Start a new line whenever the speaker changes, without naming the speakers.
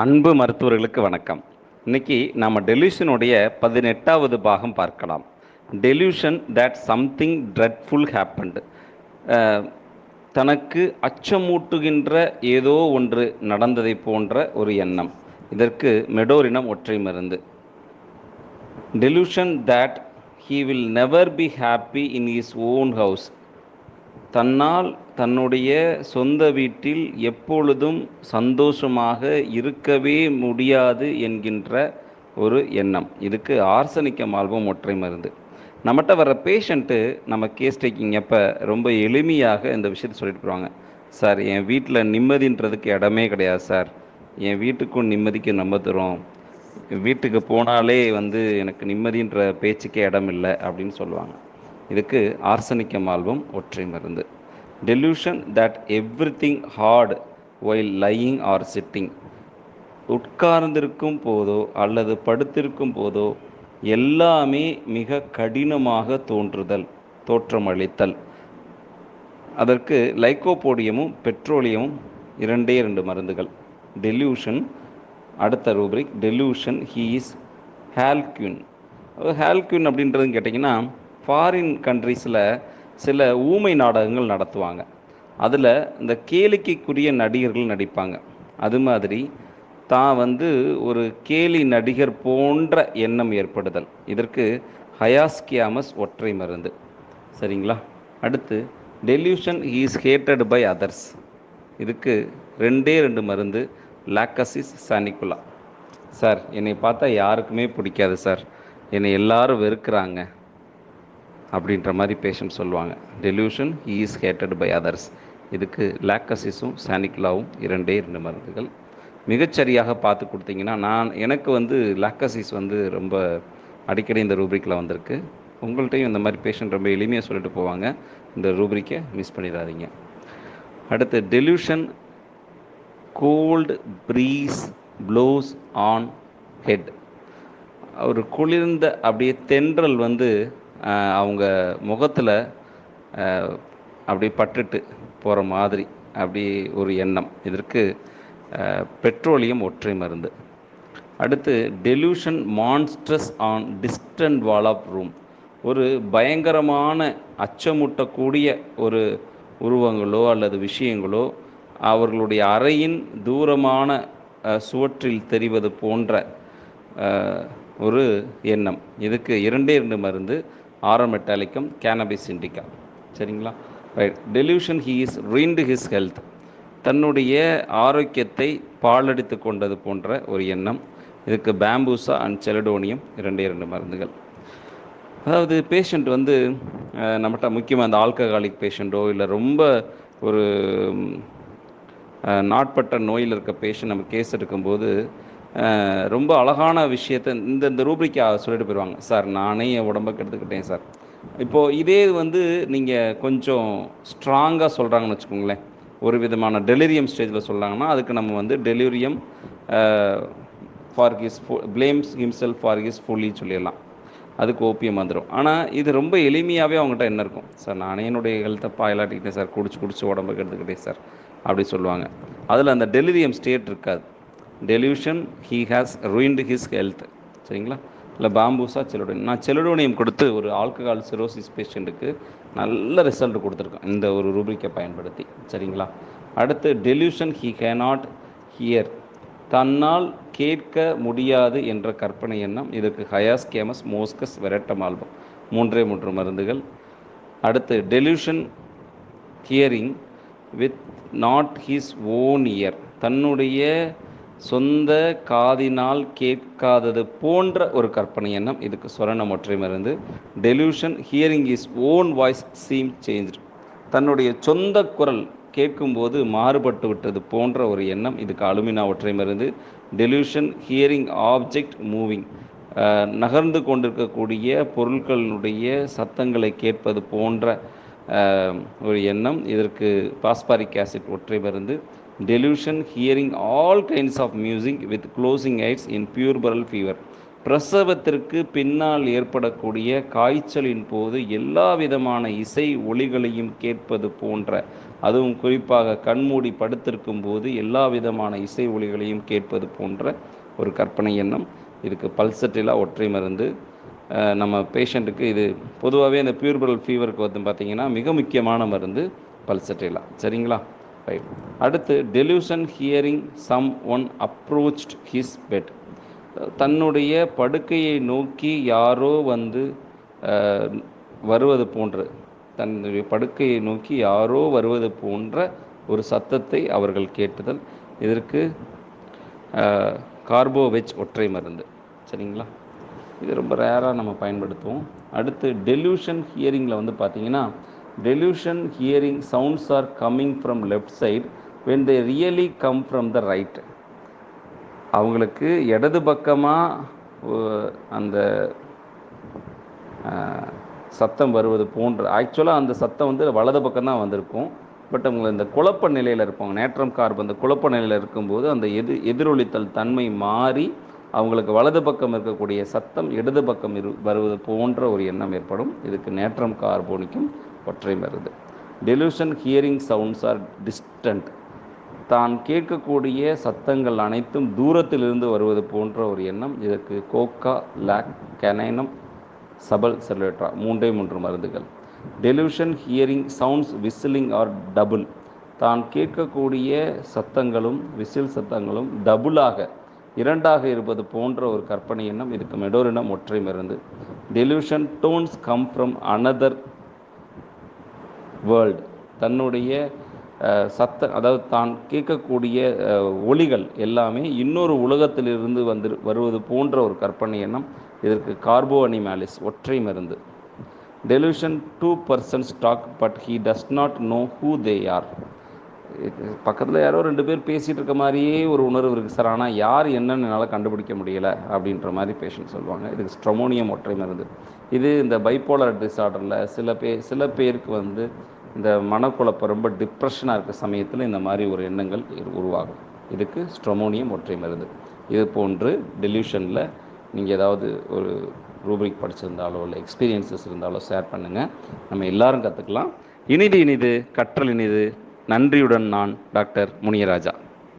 அன்பு மருத்துவர்களுக்கு வணக்கம். இன்னைக்கு நாம் டெலியூஷனுடைய பதினெட்டாவது பாகம் பார்க்கலாம். Delusion that something dreadful happened தனக்கு அச்சமூட்டுகின்ற ஏதோ ஒன்று நடந்ததை போன்ற ஒரு எண்ணம். இதற்கு மெடோரினம் ஒற்றை மருந்து. Delusion that he will never be happy in his own house தன்னால் தன்னுடைய சொந்த வீட்டில் எப்பொழுதும் சந்தோஷமாக இருக்கவே முடியாது என்கின்ற ஒரு எண்ணம். இதுக்கு ஆர்சனிக்கம் ஆல்பம் ஒற்றை மருந்து. நம்மகிட்ட வர பேஷண்ட்டு நம்ம கேஸ் டேக்கிங் அப்போ ரொம்ப எளிமையாக இந்த விஷயத்தை சொல்லிட்டு போவாங்க சார் என் வீட்டில் நிம்மதின்றதுக்கு இடமே கிடையாது சார். என் வீட்டுக்கும் நிம்மதிக்கு நம்ம தரும். வீட்டுக்கு போனாலே வந்து எனக்கு நிம்மதின்ற பேச்சுக்கே இடம் இல்லை அப்படின்னு சொல்லுவாங்க. இதுக்கு ஆர்சனிக்கம் ஆல்பம் ஒற்றை மருந்து. Delusion that everything hard while lying or sitting உட்கார்ந்திருக்கும் போதோ அல்லது படுத்திருக்கும் போதோ எல்லாமே மிக கடினமாக தோன்றுதல் தோற்றமளித்தல். அதற்கு லைக்கோபோடியமும் பெட்ரோலியமும் இரண்டே இரண்டு மருந்துகள். டெலியூஷன் அடுத்த ரூப்ரிக் டெலியூஷன் ஹீஸ் ஹால்க்யூன் ஹால்க்யூன் அப்படின்றது கேட்டிங்கன்னா ஃபாரின் கண்ட்ரீஸில் சில ஊமை நாடகங்கள் நடத்துவாங்க. அதில் இந்த கேளிக்கைக்குரிய நடிகர்கள் நடிப்பாங்க. அது மாதிரி தான் வந்து ஒரு கேலி நடிகர் போன்ற எண்ணம் ஏற்படுதல். இதற்கு ஹயாஸ்கியாமஸ் ஒற்றை மருந்து. சரிங்களா? அடுத்து delusion is hated by others இதுக்கு ரெண்டே ரெண்டு மருந்து லாக்கசிஸ் சானிகுலா சார் என்னை பார்த்தா யாருக்குமே பிடிக்காது சார். என்னை எல்லாரும் வெறுக்கிறாங்க. அப்படின்ற மாதிரி பேஷண்ட் சொல்லுவாங்க. Delusion he is hated by others இதுக்கு லாக்கசிஸும் சானிகுலாவும் இரண்டே இரண்டு மருந்துகள். மிகச்சரியாக பார்த்து கொடுத்தீங்கன்னா நான் எனக்கு வந்து லாக்கசிஸ் வந்து ரொம்ப அடிக்கடி இந்த ரூப்ரிக்கில் வந்திருக்கு. உங்கள்கிட்டையும் இந்த மாதிரி பேஷண்ட் ரொம்ப எளிமையாக சொல்லிட்டு போவாங்க. இந்த ரூப்ரிக்கை மிஸ் பண்ணிடாதீங்க. அடுத்து delusion cold breeze blows on head ஒரு குளிர்ந்த அப்படியே தென்றல் வந்து அவங்க முகத்தில் அப்படி பட்டுட்டு போகிற மாதிரி அப்படி ஒரு எண்ணம். இதற்கு பெட்ரோலியம் ஒற்றை மருந்து. அடுத்து delusion monstrous on distant wall of room ஒரு பயங்கரமான அச்சமூட்டக்கூடிய ஒரு உருவங்களோ அல்லது விஷயங்களோ அவர்களுடைய அறையின் தூரமான சுவற்றில் தெரிவது போன்ற ஒரு எண்ணம். இதுக்கு இரண்டே இரண்டு மருந்து ஆரோமெட்டாலிக்கம் கேனபிஸ் இண்டிகா சரிங்களா? Right delusion he is ruined his health தன்னுடைய ஆரோக்கியத்தை பாலடித்து கொண்டது போன்ற ஒரு எண்ணம். இதுக்கு பேம்பூசா அண்ட் செலடோனியம் இரண்டு இரண்டு மருந்துகள். அதாவது பேஷண்ட் வந்து நம்மகிட்ட முக்கியமாக அந்த ஆல்கஹாலிக் பேஷண்ட்டோ இல்லை ரொம்ப ஒரு நாட்பட்ட நோயில் இருக்க பேஷண்ட் நம்ம கேஸ் எடுக்கும்போது ரொம்ப அழகான விஷயத்தை இந்த இந்த ரூபிரிக்கா சொல்லிட்டு போயிடுவாங்க சார் நானே என் உடம்புக்கு கெடுத்துக்கிட்டேன் சார். இப்போது இதே வந்து நீங்கள் கொஞ்சம் ஸ்ட்ராங்காக சொல்கிறாங்கன்னு வச்சுக்கோங்களேன். ஒரு விதமான டெலிரியம் ஸ்டேஜில் சொல்கிறாங்கன்னா அதுக்கு நம்ம வந்து delirium for his blames himself for his folly சொல்லிடலாம். அதுக்கு ஓப்பியம் வந்துடும் ஆனால் இது ரொம்ப எளிமையாகவே அவங்ககிட்ட என்ன இருக்கும்? சார் நானே என்னுடைய ஹெல்த்தை பாயலாட்டிக்கிட்டேன் சார். குடிச்சு குடிச்சு உடம்புக்கு எடுத்துக்கிட்டேன் சார். அப்படி சொல்லுவாங்க. அதில் அந்த டெலிரியம் ஸ்டேட் இருக்காது. Delusion he has ruined his health சரிங்களா? இல்லை பாம்பூஸா செலோடோனியம் நான் செலோடோனியம் கொடுத்து ஒரு ஆல்கஹால் சிரோசிஸ் பேஷண்ட்டுக்கு நல்ல ரிசல்ட் கொடுத்துருக்கேன் இந்த ஒரு ரூபிக்கை பயன்படுத்தி. சரிங்களா? அடுத்து டெலியூஷன் ஹீ கேனாட் ஹியர் தன்னால் கேட்க முடியாது என்ற கற்பனை எண்ணம். இதற்கு ஹயாஸ் கேமஸ் மோஸ்கஸ் வெரட்டம் ஆல்பம் மூன்றே மூன்று மருந்துகள். அடுத்து delusion hearing with not his own ear தன்னுடைய சொந்த காதினால் கேட்காதது போன்ற ஒரு கற்பனை எண்ணம். இதுக்கு சொரணம் ஒற்றை மருந்து delusion hearing is own voice seem change தன்னுடைய சொந்த குரல் கேட்கும்போது மாறுபட்டு விட்டது போன்ற ஒரு எண்ணம். இதுக்கு அலுமினா ஒற்றை மருந்து டெலியூஷன் ஹியரிங் ஆப்ஜெக்ட் மூவிங் நகர்ந்து கொண்டிருக்கக்கூடிய பொருட்களுடைய சத்தங்களை கேட்பது போன்ற ஒரு எண்ணம். இதற்கு பாஸ்பாரிக் ஆசிட் ஒற்றை மருந்து delusion hearing all kinds of music with closing eyes in puerperal fever பிரசவத்திற்கு பின்னால் ஏற்படக்கூடிய காய்ச்சலின் போது எல்லா விதமான இசை ஒளிகளையும் கேட்பது போன்ற அதுவும் குறிப்பாக கண்மூடி படுத்திருக்கும் போது எல்லா விதமான இசை ஒலிகளையும் கேட்பது போன்ற ஒரு கற்பனை எண்ணம். இதுக்கு பல்சட்டிலா ஒற்றை மருந்து. நம்ம பேஷண்ட்டுக்கு இது பொதுவாகவே இந்த பியூர்பரல் ஃபீவருக்கு வந்து பார்த்திங்கன்னா மிக முக்கியமான மருந்து பல்சட்டிலா. சரிங்களா? ரைட் அடுத்து delusion hearing someone approached his bed தன்னுடைய படுக்கையை நோக்கி யாரோ வந்து வருவது போன்று தன்னுடைய படுக்கையை நோக்கி யாரோ வருவது போன்ற ஒரு சத்தத்தை அவர்கள் கேட்டுதல். இதற்கு கார்போவெச் ஒற்றை மருந்து. சரிங்களா? இது ரொம்ப ரேராக நம்ம பயன்படுத்துவோம். அடுத்து டெலியூஷன் ஹியரிங்கில் வந்து பார்த்தீங்கன்னா delusion hearing sounds are coming from left side when they really come from the right அவங்களுக்கு இடது பக்கமாக அந்த சத்தம் வருவது போன்ற ஆக்சுவலாக அந்த சத்தம் வந்து வலது பக்கம் தான் வந்திருக்கும். பட் அவங்க இந்த குழப்ப நிலையில் இருப்பாங்க. நேற்றம் கார்பு அந்த குழப்ப நிலையில் இருக்கும்போது அந்த எது எதிரொலித்தல் தன்மை மாறி அவங்களுக்கு வலது பக்கம் இருக்கக்கூடிய சத்தம் இடது பக்கம் இரு வருவது போன்ற ஒரு எண்ணம் ஏற்படும். இதுக்கு நேற்றம் கார்போனிக்கும் ஒற்றை மருந்து. Delusion hearing sounds are distant தான் கேட்கக்கூடிய சத்தங்கள் அனைத்தும் தூரத்திலிருந்து வருவது போன்ற ஒரு எண்ணம். இதற்கு கோக்கா லாக் கெனைனம் சபல் செல்லேட்ரா மூன்றே மூன்று மருந்துகள். Delusion hearing sounds whistling or double தான் கேட்கக்கூடிய சத்தங்களும் விசில் சத்தங்களும் டபுளாக இரண்டாக இருப்பது போன்ற ஒரு கற்பனை எண்ணம். இதுக்கு மெடோரினம் ஒற்றை மருந்து. Delusion tones come from another world தன்னுடைய சத்த அதாவது தான் கேட்கக்கூடிய ஒளிகள் ஒலிகள் எல்லாமே இன்னொரு உலகத்திலிருந்து வந்து வருவது போன்ற ஒரு கற்பனை எண்ணம் இதற்கு கார்போ அனிமாலிஸ் ஒற்றை மருந்து. Television two persons talk but he does not know who they are பக்கத்தில் யாரோ ரெண்டு பேர் பேசிகிட்டு இருக்க மாதிரியே ஒரு உணர்வு இருக்குது சார் ஆனால் யார் என்னன்னு என்னால் கண்டுபிடிக்க முடியலை அப்படின்ற மாதிரி பேஷண்ட் சொல்லுவாங்க. இதுக்கு ஸ்ட்ரமோனியம் ஒற்றை மருந்து. இது இந்த பைப்போலர் டிஸார்டரில் சில பேர் சில பேருக்கு வந்து இந்த மனக்குழப்பம் ரொம்ப டிப்ரெஷனாக இருக்க சமயத்தில் இந்த மாதிரி ஒரு எண்ணங்கள் உருவாகும். இதுக்கு ஸ்ட்ரமோனியம் ஒற்றை மருந்து. இது போன்று டெலியூஷனில் நீங்கள் ஏதாவது ஒரு ரூபிக் படிச்சிருந்தாலோ இல்லை எக்ஸ்பீரியன்சஸ் இருந்தாலோ ஷேர் பண்ணுங்கள் நம்ம எல்லாரும் கற்றுக்கலாம் இனிது இனிது கற்றல் இனிது. நன்றியுடன் நான் டாக்டர் முனியராஜா.